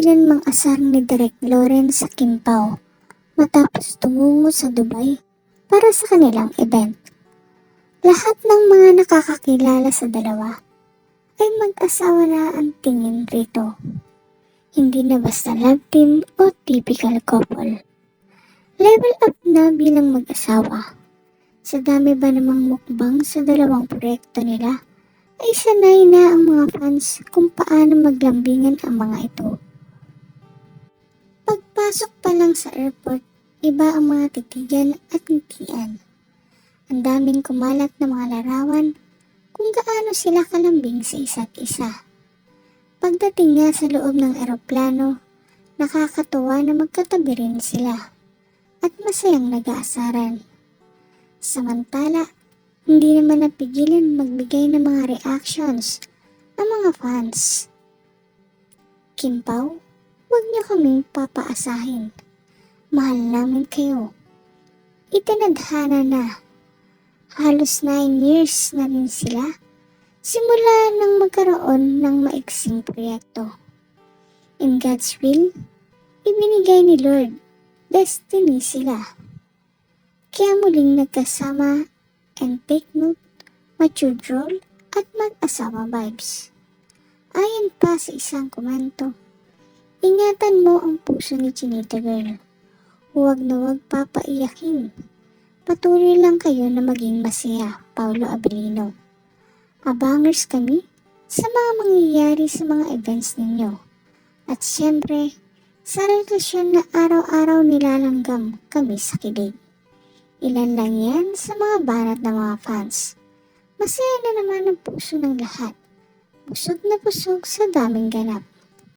napigilan mang asar ni Direk Lawrence sa Kimpaw matapos tumungo sa Dubai para sa kanilang event. Lahat ng mga nakakakilala sa dalawa ay mag-asawa na ang tingin rito. Hindi na basta love team o typical couple. Level up na bilang mag-asawa. Sa dami ba namang mukbang sa dalawang proyekto nila, ay sanay na ang mga fans kung paano maglambingan ang mga ito. Pa lang sa airport, iba ang mga titigan at ngitian. Ang daming kumalat na mga larawan kung gaano sila kalambing sa isa't isa. Pagdating nga sa loob ng eroplano, nakakatuwa na magkatabi rin sila at masayang nag-aasaran. Samantala, hindi naman napigilan magbigay ng mga reactions ang mga fans. Kimpaw, huwag niyo kaming papaasahin. Mahal namin kayo. Itinadhana na. Halos 9 years na rin sila. Simula nang magkaroon ng maiksing proyekto. In God's will, ibinigay ni Lord, destiny sila. Kaya muling nagkasama and take note, matured role at mag-asawa vibes. Ayon pa sa isang komento, ingatan mo ang puso ni Chinita Girl. Huwag na huwag papaiyakin. Patuloy lang kayo na maging masaya, Paulo Abilino. Abangers kami sa mga mangyayari sa mga events ninyo. At siyempre, sa relasyon na araw-araw nilalanggam kami sa kilig. Ilan lang yan sa mga banat ng mga fans. Masaya na naman ang puso ng lahat. Busog na busog sa daming ganap.